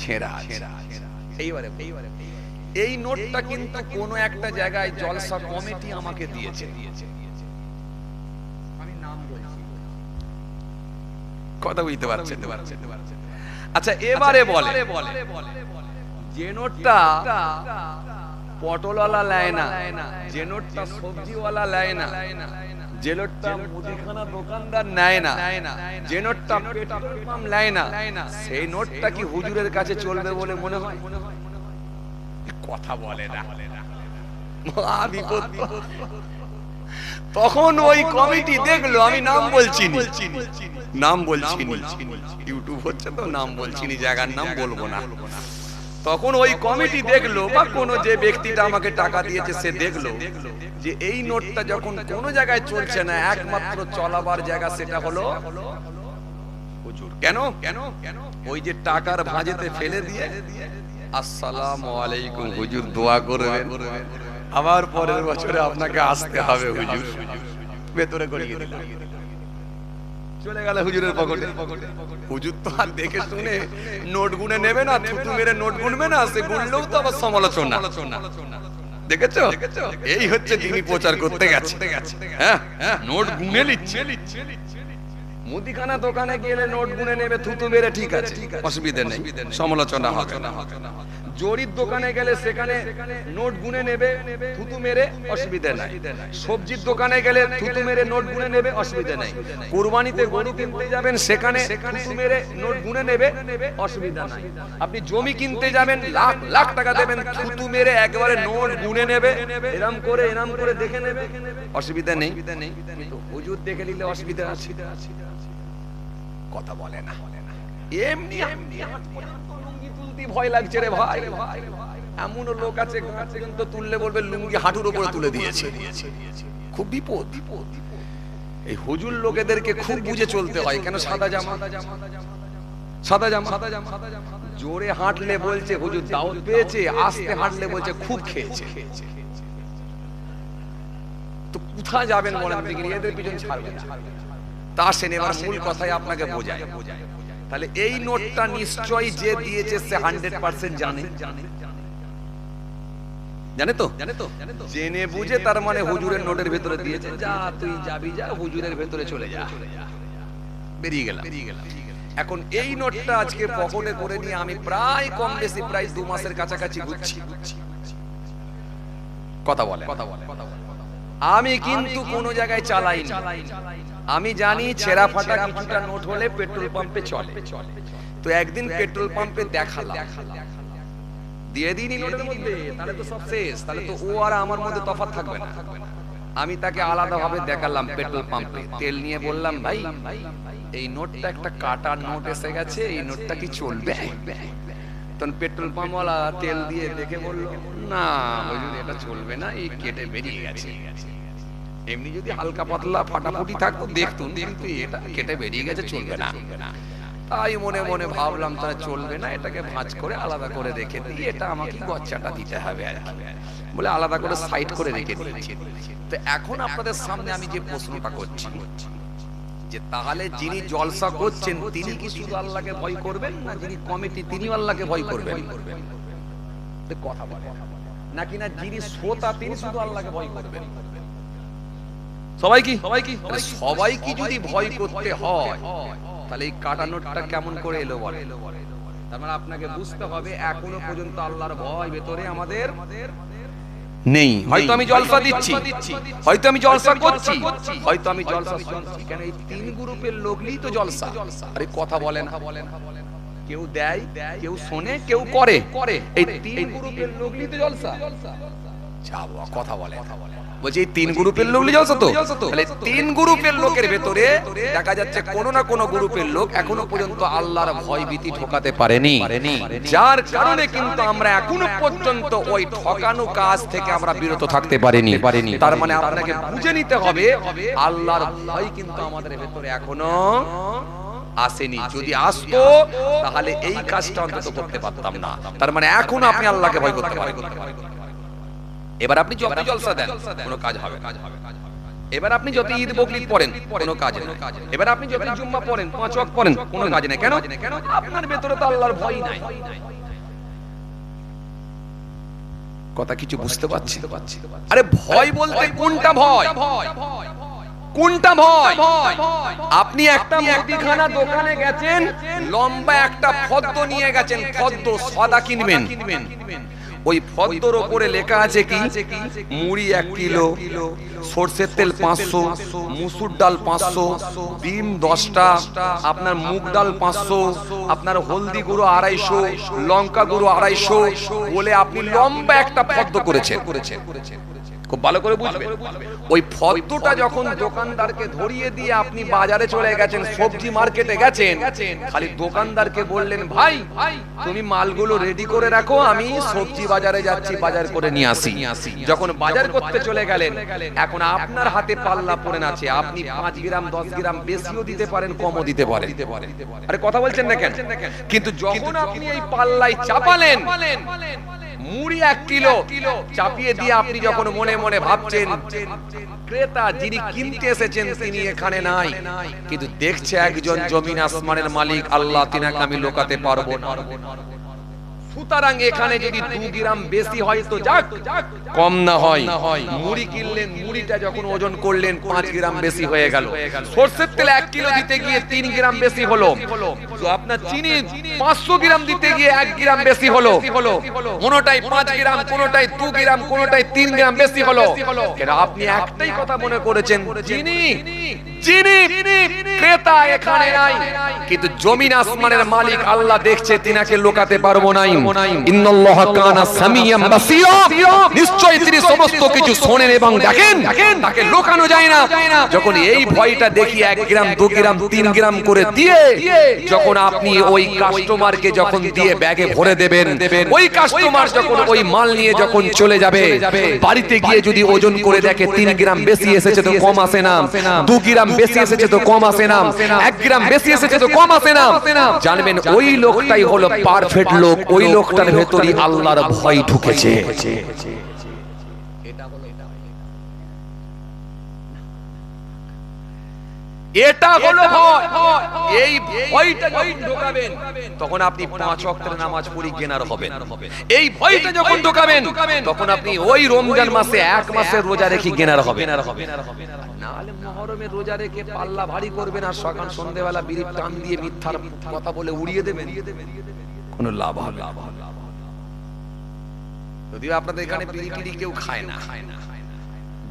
ছেঁড়া ছেঁড়া এইবারে এইবারে এই নোটটা কিন্তু কোনো একটা জায়গায় জলসা কমিটি আমাকে দিয়েছে। আমি নাম বলছি। কথা বুঝতে পারছেন? আচ্ছা এবারে বলে যে নোটটা পটলওয়ালা নেয় না। যে নোটটা সবজিওয়ালা নেয় না। যে নোটটা মুদিখানা দোকানদার নেয় না। যে নোটটা পেট্রোল পাম্প নেয় না। সেই নোটটা কি হুজুরের কাছে চলবে বলে মনে হয়? কথা বলে না। তখন ওই কমিটি দেখল আমি নাম বলছি নি। নাম বলছি নি। ইউটিউব হচ্ছে তো নাম বলছি নি, জায়গার নাম বলব না। তখন ওই কমিটি দেখল বা কোনো যে ব্যক্তিটা আমাকে টাকা দিয়েছে সে দেখল যে এই নোটটা যখন কোনো জায়গায় চলছে না, একমাত্র চলাবার জায়গা সেটা হলো কেন কেন? ওই যে টাকার ভাঁজেতে ফেলে দিয়ে আসসালাম আলাইকুম, হুজুর দোয়া করবেন। আবার পরের বছরে আপনাকে আসতে হবে, হুজুর। ভেতরে গড়িয়ে দিলাম। চলে গেল হুজুরের পকেটে। হুজুর তো আর দেখে শুনে নোট গুনে নেবে না, থুতু মেরে নোট গুনবে না, সে গুনলেও তো আবার সমালোচনা। দেখেছ? এই হচ্ছে তিনি প্রচার করতে গেছে। হ্যাঁ হ্যাঁ নোট গুনে নিচ্ছে। মুদিখানা দোকানে গেলে নোট গুনে নেবে, থুতু মেরে ঠিক আছে, অসুবিধা নেই, সমালোচনা হবে। জরির দোকানে গেলে সেখানে নোট গুনে নেবে, থুতু মেরে অসুবিধা নাই। সবজির দোকানে গেলে থুতু মেরে নোট গুনে নেবে, অসুবিধা নাই। কুরবানিতে গরু কিনতে যাবেন, সেখানে থুতু মেরে নোট গুনে নেবে, অসুবিধা নাই। আপনি জমি কিনতে যাবেন, লাখ লাখ টাকা দেবেন, থুতু মেরে একবারে নোট গুনে নেবে, এরম করে এরম করে দেখে নেবে। অসুবিধা নেই। হুজুর দেখে নিলে অসুবিধা আছে। কথা বলে না। এমনি এমনি ভয় লাগছে রে ভাই। এমনও লোক আছে পর্যন্ত তুললে বলবে লুঙ্গি হাঁটুর উপরে তুলে দিয়েছে। খুব বিপদ। বিপদ এই হুজুর লোকেদেরকে খুব বুঝে চলতে হয়, কেন সাদা জামা? সাদা জামা। সাদা জামা জোরে হাঁটলে বলছে, হুজুর দাউদ পেয়েছে, আস্তে হাঁটলে বলছে খুব খেয়েছে। তো কোথায় যাবেন বলেন এদের পিছন ছাড়বেন তা সেন মূল কথাই আপনাকে বোঝায় বোঝায়। তাহলে এই নোটটা নিশ্চয়ই যে দিয়েছে সে হান্ড্রেড পার্সেন্ট জানে। জানে। তো? জানে তো? জেনে বুঝে তার মানে হুজুরের নোটের ভেতরে দিয়েছে। যা তুই যাবি যা হুজুরের ভেতরে চলে যা। বেরিয়ে গেলাম বেরিয়ে গেলাম এখন এই নোটটা আজকে পকেটে করে নিয়ে আমি প্রায় কম বেশি প্রায় দু মাসের কাছাকাছি ঘুরছি। কথা বলে। কথা বলে আমি কিন্তু কোনো জায়গায় চালাই না আমি জানি ছেঁড়া ফাটা কিছুটা নোট হলে পেট্রোল পাম্পে চলে। তো একদিন পেট্রোল পাম্পে দেখালাম। দিয়ে দিইনি নোটের মধ্যে? তাহলে তো সব শেষ। তাহলে তো ও আর আমার মধ্যে তফাৎ থাকবে না। আমি তাকে আলাদাভাবে দেখালাম পেট্রোল পাম্পে। তেল নিয়ে বললাম ভাই এই নোটটা একটা কাটার নোট এসে গেছে। এই নোটটা কি চলবে? তখন পেট্রোল পাম্পওয়ালা তেল দিয়ে দেখে বলল না এটা চলবে না এই কেটে বেরিয়ে গেছে। এমনি যদি হালকা পাতলা ফাটাফুটি থাকতো দেখতো কিন্তু এটা কেটে বেরিয়ে গেছে, চলবে না। তাই মনে মনে ভাবলাম, তাহলে চলবে না, এটাকে ভাঁজ করে আলাদা করে রেখে দিই, এটা আমাকে গচ্চাটা দিতে হবে আর কি। বলে আলাদা করে সাইড করে রেখে দিয়েছি তো এখন আপনাদের সামনে আমি যে প্রশ্নটা করছি, যে তাহলে যিনি জলসা করছেন, তিনি কি শুধু আল্লাহকে ভয় করবেন, না যিনি কমিটি, তিনি আল্লাহকে ভয় করবেন? তো কথা বলে। নাকি না যিনি শ্রোতা, তিনি শুধু আল্লাহকে ভয় করবেন? সবাই কি সবাই কি সবাই কি যদি ভয় করতে হয় তাহলে এই কাটা নোটটা কেমন করে এলো বলে তার মানে আপনাকে বুঝতে হবে এখনও পর্যন্ত আল্লাহর ভয় ভেতরে আমাদের নেই। হয়তো আমি জলসা দিচ্ছি। হয়তো আমি জলসা করছি। হয়তো আমি জলসা শুনছি কেন এই তিন গ্রুপের লোকই তো জলসা। আরে কথা বলে না কেউ দেয় কেউ শোনে কেউ করে। করে। এই তিন গ্রুপের লোকই তো জলসা। যাব কথা বলে। বলছি এই তিন গ্রুপের লোক জলসা তো? তাহলে তিন গ্রুপের লোকের ভেতরে দেখা যাচ্ছে কোন না কোন গ্রুপের লোক এখনও পর্যন্ত আল্লাহর ভয় ভীতি ঠকাতে পারেনি। যার কারণে কিন্তু আমরা এখনও পর্যন্ত ওই ঠকানো কাজ থেকে আমরা বিরত থাকতে পারিনি। পারিনি। তার মানে আপনাকে বুঝে নিতে হবে আল্লাহর ভয় কিন্তু আমাদের ভেতরে এখনও আসেনি। যদি আসতো তাহলে এই কাজটা অন্তত করতে পারতাম না। তার মানে এখনও আপনি আল্লাহকে ভয় করতে পারেন এবার আপনি যত জলসা দেন কোনো কাজ হবে এবার আপনি যত ঈদ বকরিদ পড়েন কোনো কাজে না এবার আপনি যত জুম্মা পড়েন পাঁচ ওয়াক্ত পড়েন কোনো কাজে না কেন? আপনার ভেতরে তো আল্লাহর ভয় নাই। কথা কিছু বুঝতে পারছি? তো আরে ভয় বলতে কোনটা ভয়? কোনটা ভয়? আপনি একটা মুদিখানা দোকানে গেছেন লম্বা একটা ফদ্দ নিয়ে গেছেন ফদ্দ সদা কিনবেন। ওই ফদ্দর ওপরে লেখা আছে কি? মুড়ি এক কিলো, সর্ষের তেল পাঁচশো, মুসুর ডাল পাঁচশো, ডিম দশটা, আপনার মুগ ডাল পাঁচশো, আপনার হলদি গুঁড়ো আড়াইশো, লঙ্কা গুঁড়ো আড়াইশো, বলে আপনি লম্বা একটা ফদ্দ করেছেন। খুব ভালো করে বুঝবেন। ওই ফদ্দটা যখন দোকানদারকে ধরিয়ে দিয়ে আপনি বাজারে চলে গেছেন সবজি মার্কেটে গেছেন খালি দোকানদারকে বললেন ভাই তুমি মালগুলো রেডি করে রাখো আমি সবজি বাজারে যাচ্ছি বাজার করে নিয়ে আসি। যখন বাজার করতে চলে গেলেন এখন আপনার হাতে পাল্লা পড়ে আছে আপনি পাঁচ গ্রাম দশ গ্রাম বেশিও দিতে পারেন কমও দিতে পারেন। আরে কথা বলছেন না কেন? কিন্তু যখন আপনি এই পাল্লায় চাপালেন মুড়ি এক কিলো চাপিয়ে দিয়ে আপনি যখন মনে মনে ভাবছেন, ক্রেতা যিনি কিনতে এসেছেন তিনি এখানে নাই। কিন্তু দেখছে একজন জমিন আসমানের মালিক, আল্লাহ তিনাকে আমি লোকাতে পারব না। সুতরাং এখানে যদি দু গ্রাম বেশি হয় তো যাক। কম না হয়। মুড়ি কিনলেন মুড়িটা যখন ওজন করলেন পাঁচ গ্রাম বেশি হয়ে গেল। সর্ষের তেল এক কিলো দিতে গিয়ে তিন গ্রাম বেশি হলো। তো আপনার চিনি পাঁচশো গ্রাম দিতে গিয়ে এক গ্রাম বেশি হলো। কোনোটাই পাঁচ গ্রাম কোনোটাই দু গ্রাম কোনোটাই তিন গ্রাম বেশি হলো। আপনি একটাই কথা মনে করেছেন চিনি। চিনি ক্রেতা এখানে নাই, কিন্তু জমিন আসমানের মালিক আল্লাহ দেখছে, তিনাকে লোকাতে পারব নাই। ইন্নাল্লাহ কানা সামিয়াম বাসীরা। নিশ্চয় তিনি সমস্ত কিছু শোনেন এবং দেখেন। তাকে লোকানো যায় না। যখন এই ভয়টা দেখি এক গ্রাম, দু গ্রাম, তিন গ্রাম করে দিয়ে, যখন আপনি ওই কাস্টমারকে যখন দিয়ে ব্যাগে ভরে দেবেন, ওই কাস্টমার যখন ওই মাল নিয়ে যখন চলে যাবে, বাড়িতে গিয়ে যদি ওজন করে দেখে তিন গ্রাম বেশি এসেছে তো কম আসে না। দু গ্রাম বেশি এসেছে তো কম আসে না এক গ্রাম বেশি এসেছে তো কম আসে না জানবেন ওই লোকটাই হলো পারফেক্ট লোক ওই লোকটার ভেতরই আল্লাহর ভয় ঢুকেছে। এটা হলো ভয়। এই ভয়টা যখন ঢোকাবেন তখন আপনি পাঁচ ওয়াক্তের নামাজ পড়ি গেনার হবেন। এই ভয়টা যখন ঢোকাবেন তখন আপনি ওই রমজান মাসে এক মাসের রোজা রেখে গেনার হবেন। নাহলে মহরমের রোজা রেখে পাল্লা ভারী করবেন আর সকাল সন্ধ্যেবেলা বিড়ির টান দিয়ে মিথ্যার কথা বলে উড়িয়ে দেবেন। কোনো লাভ হবে যদিও আপনাদের এখানে বিড়ি টিড়ি কেউ খায় না।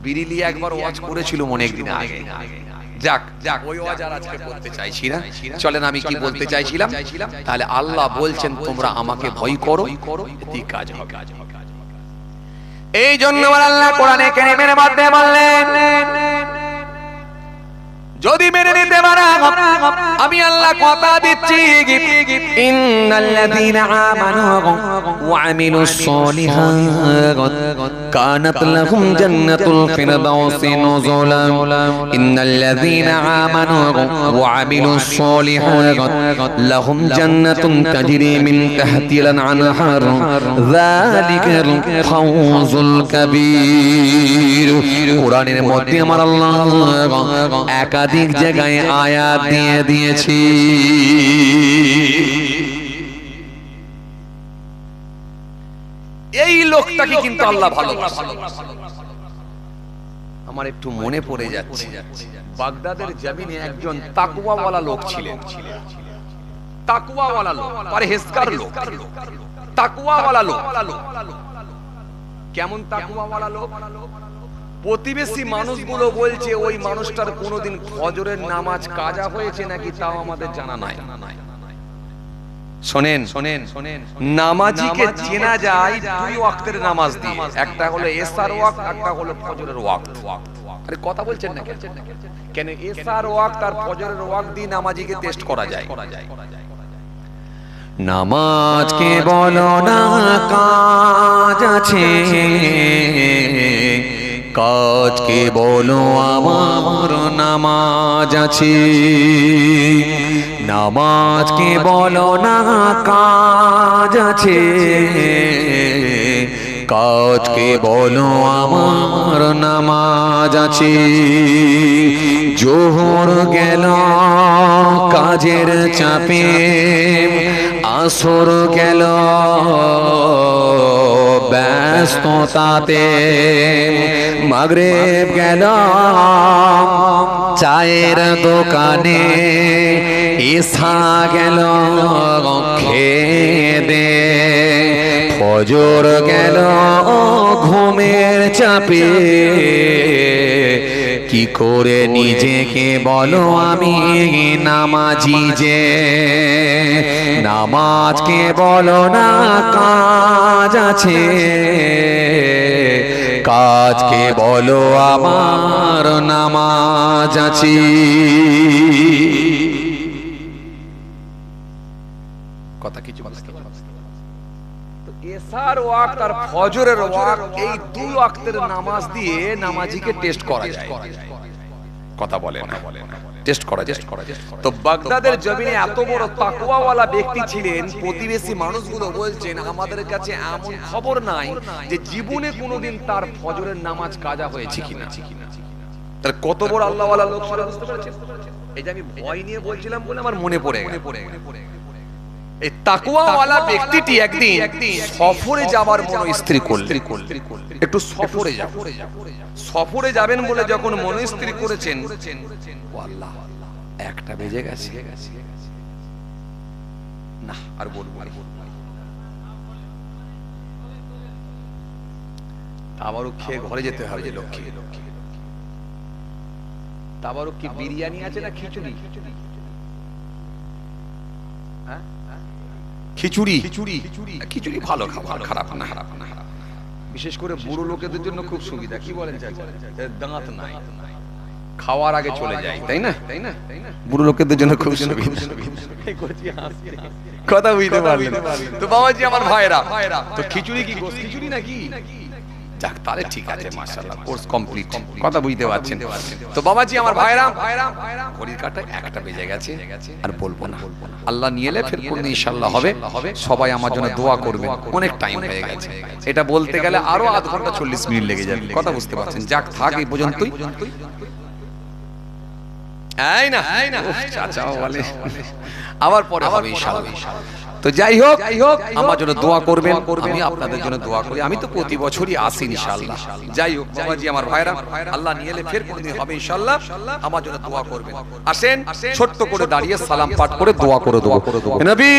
বিড়ি নিয়ে একবার ওয়াজ করেছিল মনে একদিন আগে। যাক যাক ওই ওয়াজার আজকে বলতে চাইছি না। চলেন আমি কি বলতে চাইছিলাম? তাহলে আল্লাহ বলছেন তোমরা আমাকে ভয় করো এটি কাজ হবে। এই জন্য আল্লাহ কোরআনে কেরিমের মধ্যে বললেন যদি মেনে নিতে পারা আমি আল্লাহ কথা দিচ্ছি। ইন্নাল্লাযীনা আমানু ওয়া আমিলুস সলিহাত। কানাত লাহুম জান্নাতুল ফিরদাউসি নুজুলা। ইন্নাল্লাযীনা আমানু ওয়া আমিলুস সলিহাত। লাহুম জান্নাতুন তাজরি মিন তাহতিল আনহার যালিকাল ফাওজুল কাবীর কোরআনের মধ্যে আমার আল্লাহ একাধিক জায়গায় আয়াত দিয়ে দিয়েছি। এই লোকটাকে কিন্তু আল্লাহ ভালোবাসে। আমার একটু মনে পড়ে যাচ্ছে। বাগদাদের জমিনে একজন তাকুয়াওয়ালা লোক ছিলেন। তাকুয়াওয়ালা লোক পরহেজগার লোক তাকুয়াওয়ালা লোক। কেমন তাকুয়াওয়ালা লোক? প্রতিবেশী মানুষগুলো বলছে ওই মানুষটার কোনোদিন ফজরের নামাজ কাজা হয়েছে নাকি তাও আমাদের জানা নাই? শোনেন শোনেন শোনেন নামাজিকে চেনা যায় দুই ওয়াক্তের নামাজ দিয়ে। একটা হলো এসার ওয়াক্ত একটা হলো ফজরের ওয়াক্ত। আরে কথা বলছেন না কেন? কেন এসার ওয়াক্ত আর ফজরের ওয়াক্ত দিয়ে নামাজিকে টেস্ট করা যায়? নামাজকে বলো না কাজ আছে। কাজকে বলো আমার? নামাজ আছে। নামাজকে বলো না? কাজ আছে। কাজকে বলো আমার? নামাজ আছে। জোহর গেল কাজের চাপে। আসর গেল ব্যস্ততাতে মাগরে গেল। চায়ের দোকানে ইসা গেল খেদে ফজর গেল ঘুমের চাপে। কি করে নিজেকে বলো আমি নামাজি যে? নামাজকে বলো না কাজ আছে। কাজকে বলো আমার নামাজ আছে। কথা কিছু বুঝতে এসার ওয়াক্ত আর ফজরের ওয়াক্ত এই দুই ওয়াক্তের নামাজ দিয়ে নামাজিকে টেস্ট করা যায়। কথা বলে না। টেস্ট করা যায়। তো বাগদাদের জমিনে এত বড় ব্যক্তি ছিলেন, প্রতিবেশী মানুষগুলো বলছেন, আমাদের কাছে এমন খবর নাই যে জীবনে কোনোদিন তার ফজরের নামাজ কাজা হয়েছে কিনা। তার কত বড় আল্লাহওয়ালা লোক বুঝতে পেরেছেন? এই যে আমি ভয় নিয়ে বলছিলাম বলে আমার মনে পড়ে গেল। এই তাকুয়াওয়ালা ব্যক্তিটি একদিন সফরে যাবার মনো স্ত্রী করলেন। একটু সফরে যাব সফরে যাবেন বলে যখন মনো স্ত্রী করেছেন আল্লাহ একটা বেজে গেছে। না আর বলব না। আবারও খেয়ে ঘরে যেতে হবে যে লক্ষ্মী। তাবারও কি বিরিয়ানি আছে না খিচুড়ি? হ্যাঁ? খিচুড়ি। খিচুড়ি। খিচুড়ি। ভালো খাবার খারাপ না। খারাপ না বিশেষ করে বুড়ো লোকেদের জন্য খুব সুবিধা। কি বলেন দাঁত নাই। খাওয়ার আগে চলে যায় তাই না? তাই না? বুড়ো লোকেদের জন্য খুব সুবিধা। কথা বুঝতে পারলেন। তো বাবাজি আমার ভাইরা। তো খিচুড়ি কি খিচুড়ি নাকি? যাক তাহলে ঠিক আছে মাশাআল্লাহ কোর্স কমপ্লিট কথা বুঝতে পারছেন। তো বাবাজি আমার ভাইরা ঘড়ির কাটা একটা বেজে গেছে আর বলব না। আল্লাহ নিয়ে এলে ফের কোন ইনশাআল্লাহ হবে। সবাই আমার জন্য দোয়া করবেন। অনেক টাইম হয়ে গেছে। এটা বলতে গেলে আরও আধ ঘণ্টা চল্লিশ মিনিট লেগে যাবে। কথা বুঝতে পারছেন। যাক থাক এই পর্যন্তই। এই না। উফ, চাচাও বলে। আবার পরে হবে ইনশাআল্লাহ। তো যাই হোক যাই হোক আমার জন্য দোয়া করবেন আমি আপনাদের জন্য দোয়া করি। আমি তো প্রতি বছরই আসি ইনশাআল্লাহ। যাই হোক বাবাজি আমার ভাইরা আল্লাহ নিয়ে এলে ফের কোনদিন হবে ইনশাআল্লাহ। আমার জন্য দোয়া করবেন। আসেন ছোট্ট করে দাঁড়িয়ে সালাম পাঠ করে দোয়া করে দেবো। নবী!